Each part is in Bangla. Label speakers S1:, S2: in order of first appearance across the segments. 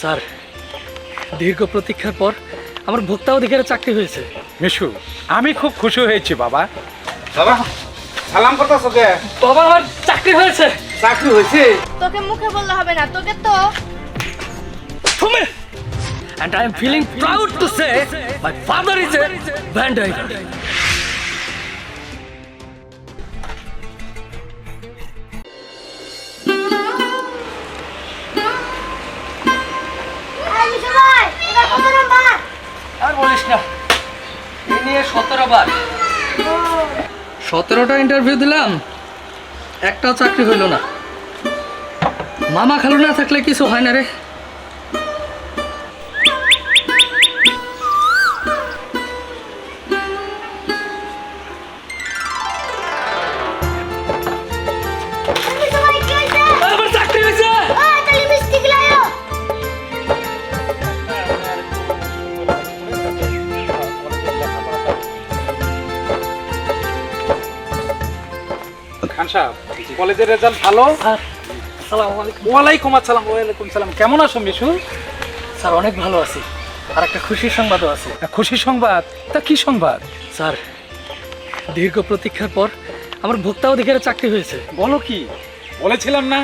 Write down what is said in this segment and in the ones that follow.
S1: স্যার দীর্ঘ প্রতীক্ষার পর আমার ভোক্তা অধিকারের চাকরি হয়েছে।
S2: মিশু আমি খুব খুশি হয়েছি বাবা। বাবা সালাম করতেছ কে?
S1: বাবা আমার চাকরি হয়েছে।
S2: চাকরি হয়েছে?
S3: তোকে মুখে বললে হবে না তোকে তো।
S1: তুমি and I am feeling proud to say my father is a van driver. নিয়ে সতেরো বার। সতেরোটা ইন্টারভিউ দিলাম, একটাও চাকরি হইল না। মামা খালু না থাকলে কিছু হয় না রে।
S2: খান সাহেব কলেজের রেজাল্ট ভালো?
S1: আসসালামু আলাইকুম।
S2: ওয়ালাইকুম আসসালাম ওয়ালাইকুম সালাম। কেমন আছো মিশু?
S1: স্যার অনেক ভালো আছি। আর একটা খুশির সংবাদও আছে।
S2: খুশি সংবাদ? তা কি সংবাদ?
S1: স্যার দীর্ঘ প্রতীক্ষার পর আমার ভোক্তা অধিকারের চাকরি হয়েছে।
S2: বলো কি? বলেছিলাম না?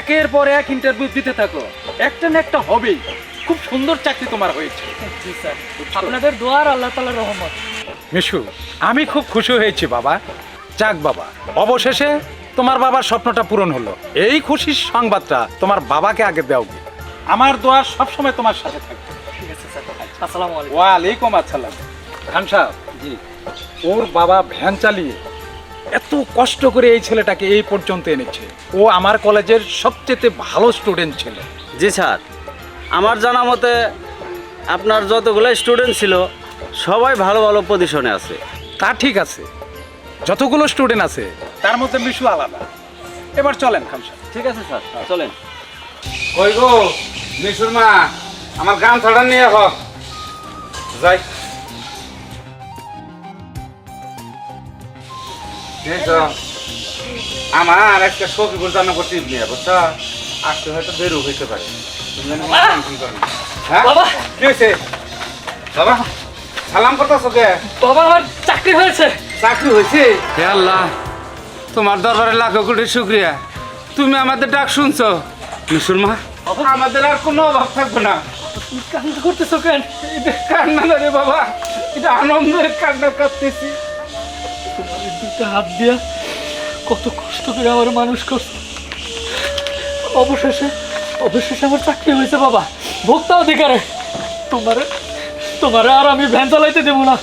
S2: একের পর এক ইন্টারভিউ দিতে থাকো। একটা না একটা হবেই। খুব সুন্দর চাকরি তোমার হয়েছে।
S1: জি স্যার। আপনাদের দোয়ার আল্লাহ তালার রহমত।
S2: মিশু আমি খুব খুশি হয়েছি বাবা। যাক বাবা অবশেষে তোমার বাবার স্বপ্নটা পূরণ হলো। এই খুশির সংবাদটা তোমার বাবাকে আগে দাও আমার দোয়া সবসময় তোমার সাথে থাকবে।
S1: ঠিক আছে স্যার আসসালামু আলাইকুম
S2: ওয়ালাইকুম আসসালাম। খান সাহেব জি। ওর বাবা ভ্যান চালিয়ে এত কষ্ট করে এই ছেলেটাকে এই পর্যন্ত এনেছে। ও আমার কলেজের সবচেয়ে ভালো স্টুডেন্ট ছিল।
S4: জি স্যার আমার জানা মতে আপনার যতগুলো স্টুডেন্ট ছিল সবাই ভালো ভালো পজিশনে আছে।
S2: তা ঠিক আছে যতগুলো স্টুডেন্ট আছে তার মধ্যে মিশু আলাদা। এবার চলেন সাহেব
S4: ঠিক আছে স্যার। চলেন।
S2: কই গো মিশুর মা আমার গান ছাড়া নিয়ে হ যাই। আমার একটা সবজি বোঝানো করতে নিয়ে বুঝছ আসতে হয়তো বেরো হইতে পারে। না। হ্যাঁ?
S1: বাবা!
S2: কি হয়েছে? বাবা সালাম করতেছো কে?
S1: বাবা আমার চাকরি হয়েছে।
S2: চাকরি হয়েছে? হে আল্লাহ তোমার দরবারে লাখো কোটি শুক্রিয়া। তুমি আমাদের ডাক শুনছো। মিশুর মা আমাদের আর কোনো অভাব থাকবে না।
S1: কান্না করতেছো কেন?
S2: এটা কান্না না রে বাবা এটা আনন্দের কান্না কাঁদতেছি
S1: তোমার এই হাত দিয়া কত কষ্ট করে আমার মানুষ করছে। অবশেষে অবশেষে আমার চাকরি হয়েছে বাবা। ভোক্তা অধিকারে। তোমার তোমার আর আমি ভ্যান চালাইতে দেবো না।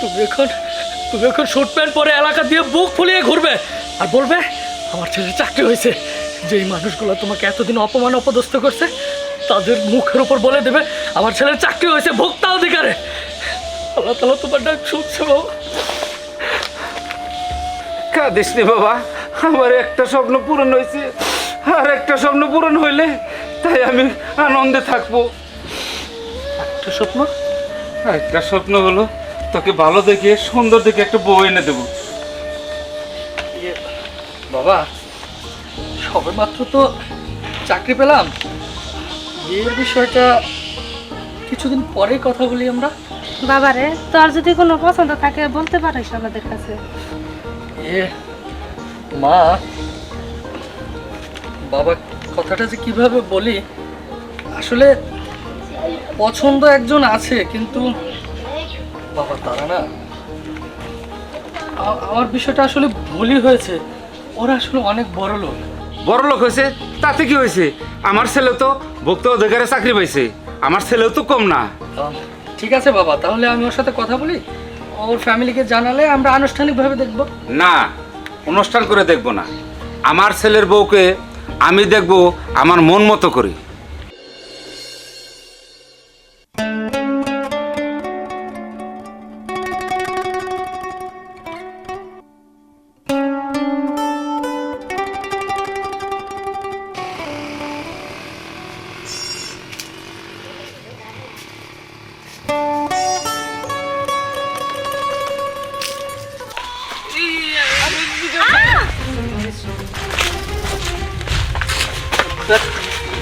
S1: তুমি এখন তুমি এখন শর্ট প্যান্ট পরে এলাকা দিয়ে বুক ফুলিয়ে ঘুরবে। আর বলবে আমার ছেলের চাকরি হয়েছে। যেই মানুষগুলো তোমাকে এতদিন অপমান অপদস্থ করছে তাদের মুখের উপর বলে দেবে আমার ছেলের চাকরি হয়েছে ভোক্তা অধিকারে। আল্লাহ তালা তোমার ডাক শুনছে বাবা।
S2: কাঁদিস রে বাবা আমার একটা স্বপ্ন পূরণ হয়েছে। আর একটা স্বপ্ন পূরণ হইলে তাই আমি আনন্দে থাকব।
S1: একটা স্বপ্ন?
S2: একটা স্বপ্ন হলো তোকে ভালো দেখে সুন্দর দেখে একটা বউ এনে দেবো।
S1: ইয়ে, বাবা সবে মাত্র তো চাকরি পেলাম। বিয়ের বিষয়টা কিছুদিন পরে কথা বলি আমরা।
S3: বাবারে তোর যদি কোনো পছন্দ থাকে বলতে পারিস আমাদের কাছে।
S1: এ মা বাবা কথাটা যে কীভাবে বলি আসলে পছন্দ একজন আছে কিন্তু বাবা তারা না? আমার বিষয়টা আসলে ভুলই হয়েছে। ওরা আসলে অনেক বড় লোক।
S2: বড় লোক হয়েছে? তাতে কি হয়েছে? আমার ছেলে তো ভক্ত অধিকারে চাকরি পাইছে। আমার ছেলেও তো কম না।
S1: ঠিক আছে বাবা তাহলে আমি ওর সাথে কথা বলি। ওর ফ্যামিলিকে জানালে আমরা আনুষ্ঠানিকভাবে দেখব।
S2: না অনুষ্ঠান করে দেখব না। আমার ছেলের বউকে আমি দেখব আমার মন মতো করে।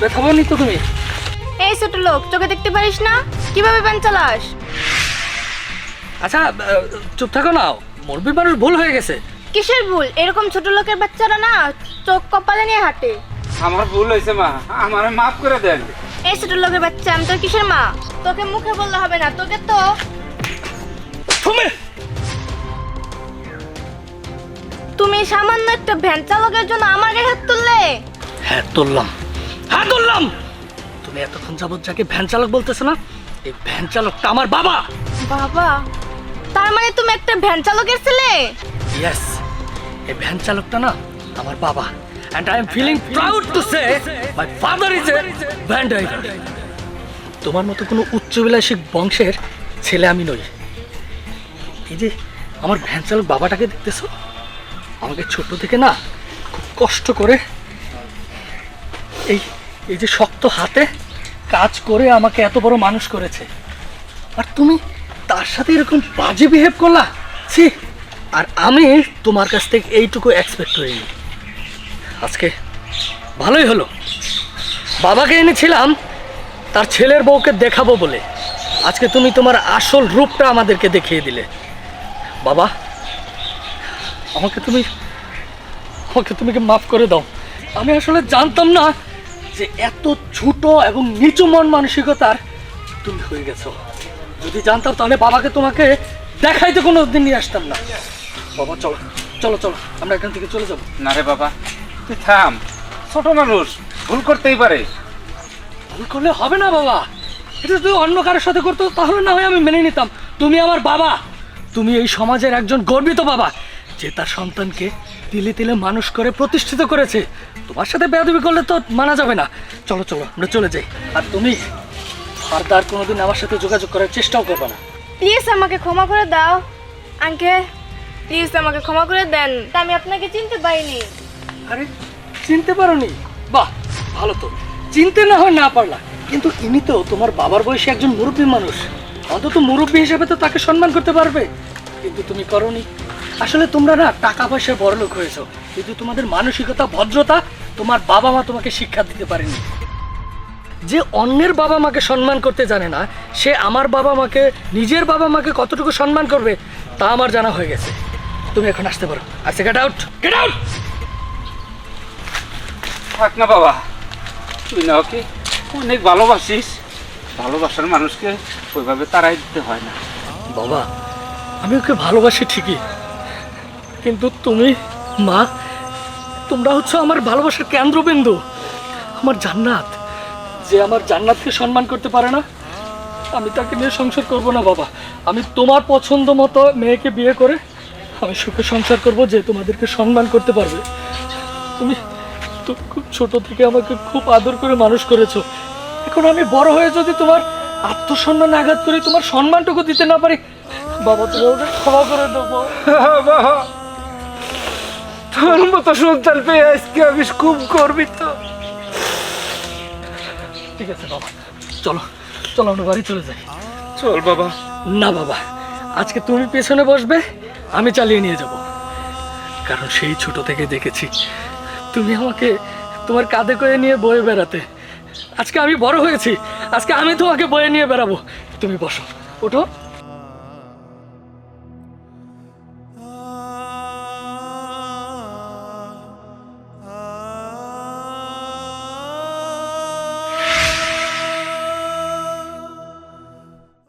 S1: ব্যথা পাওনি তো তুমি?
S3: এই
S5: ছোট লোক চোখে দেখতে পারিস না? কীভাবে ভ্যান চালাস?
S1: আচ্ছা চুপ থাকো না। মুরব্বী মানুষ ভুল হয়ে গেছে।
S5: কিসের ভুল? এরকম ছোট লোকের বাচ্চারা না চোখ কপালে নিয়ে হাঁটে।
S2: আমার ভুল হয়েছে মা। আমার মাফ করে দেন।
S5: এই ছোট লোকের বাচ্চা আমি তোর কিসের মা? তোকে মুখে বললে হবে না তোকে তো
S1: তুমি
S5: তুমি সামান্য একটা ভ্যান চালকের জন্য আমার গায়ে হাত তুললে?
S1: হ্যাঁ তুললাম। হ্যাঁ তুললাম! তুমি এতক্ষণ যাবত যাকে ভ্যান চালক বলতেছো না এই ভ্যান চালকটা আমার বাবা!
S5: বাবা তার মানে তুমি একটা ভ্যান চালকের ছেলে?
S1: ইয়েস এই ভ্যান চালকটা না আমার বাবা। And I am feeling proud to say my father is a van driver তোমার মতো কোনো উচ্চবিলাসী বংশের ছেলে আমি নই। এই যে আমার ভ্যান চালক বাবাটাকে দেখতেছো আমাকে ছোট থেকে না খুব কষ্ট করে এই এই যে শক্ত হাতে কাজ করে আমাকে এত বড় মানুষ করেছে। আর তুমি তার সাথে এরকম বাজে বিহেভ করলা? ছি, আর আমি তোমার কাছ থেকে এইটুকু এক্সপেক্ট করিনি আজকে ভালোই হলো। বাবাকে এনেছিলাম, তার ছেলের বউকে দেখাবো বলে। আজকে তুমি তোমার আসল রূপটা আমাদেরকে দেখিয়ে দিলে। বাবা, আমাকে তুমি আমাকে তুমি মাফ করে দাও? আমি আসলে জানতাম না যে এত ছোট এবং নিচু মন মানসিকতার তুমি হয়ে গেছো। যদি জানতাম তাহলে বাবাকে তোমাকে দেখাইতে কোনো দিন নিয়ে আসতাম না। বাবা চলো চলো চলো আমরা এখান থেকে চলে যাব।
S2: না রে বাবা তুই থাম। ছোট মানুষ ভুল করতেই পারে।
S1: ভুল করলে হবে না বাবা। এটা তুই অন্য কারোর সাথে করতো তাহলে না হয় আমি মেনে নিতাম। তুমি আমার বাবা। তুমি এই সমাজের একজন গর্বিত বাবা। যে তার সন্তানকে তিলে তিলে মানুষ করে প্রতিষ্ঠিত করেছে তোমার সাথে বেয়াদবি করলে তো মানা যাবে না। চলো চলো আমরা চলে যাই। আর তুমি ফার্দার কোনোদিন আমার সাথে যোগাযোগ করার চেষ্টাও করবে না।
S5: প্লিজ আমাকে ক্ষমা করে দাও। আঙ্কেল প্লিজ আমাকে ক্ষমা করে দেন। আমি আপনাকে চিনতে পারিনি।
S1: আরে চিনতে পারোনি? বাহ ভালো তো। চিনতে না হয় না পারলা। কিন্তু ইনি তো তোমার বাবার বয়সে একজন মুরব্বী মানুষ। অন্তত মুরব্বী হিসেবে তো তাকে সম্মান করতে পারবে। কিন্তু তুমি করনি। আসলে তোমরা না টাকা পয়সার বড় লোক হয়েছো। কিন্তু তোমাদের মানসিকতা ভদ্রতা তোমার বাবা মা তোমাকে শিক্ষা দিতে পারেনি। যে অন্যের বাবা মাকে সম্মান করতে জানে না সে আমার বাবা মাকে নিজের বাবা মাকে কতটুকু সম্মান করবে তা আমার জানা হয়ে গেছে। তুমি এখন আসতে পারো। আচ্ছা গেট আউট গেট আউট
S6: থাক না বাবা। তুই না ওকে অনেক ভালোবাসিস। ভালোবাসার মানুষকে ওইভাবে তারাই দিতে হয় না।
S1: বাবা আমি ওকে ভালোবাসি ঠিকই। কিন্তু তুমি, মা, তোমরা হচ্ছে আমার ভালোবাসার কেন্দ্রবিন্দু, আমার জান্নাত। যে আমার জান্নাতকে সম্মান করতে পারে না, আমি তাকে নিয়ে সংসার করব না, বাবা। আমি তোমার পছন্দ মতো মেয়েকে বিয়ে করে আমি সুখে সংসার করব যে তোমাদেরকে সম্মান করতে পারবে। তুমি তুমি খুব ছোট থেকে আমাকে খুব আদর করে মানুষ করেছ। এখন আমি বড় হয়ে যদি তোমার আত্মসম্মান আঘাত করে তোমার সম্মানটুকু দিতে না পারি, বাবা তুমি ওকে ক্ষমা করে দেবো।
S6: তোর মতো সন্তান পেয়ে আজকে আমি খুব গর্বিত।
S1: ঠিক আছে বাবা। চলো চলো আমরা বাড়ি চলে যাই।
S6: চল বাবা।
S1: না বাবা আজকে তুমি পেছনে বসবে আমি চালিয়ে নিয়ে যাব। কারণ সেই ছোট থেকে দেখেছি তুমি আমাকে তোমার কাঁধে করে নিয়ে বয়ে বেড়াতে। আজকে আমি বড় হয়েছি আজকে আমি তোমাকে বয়ে নিয়ে বেড়াবো। তুমি বসো ওঠো।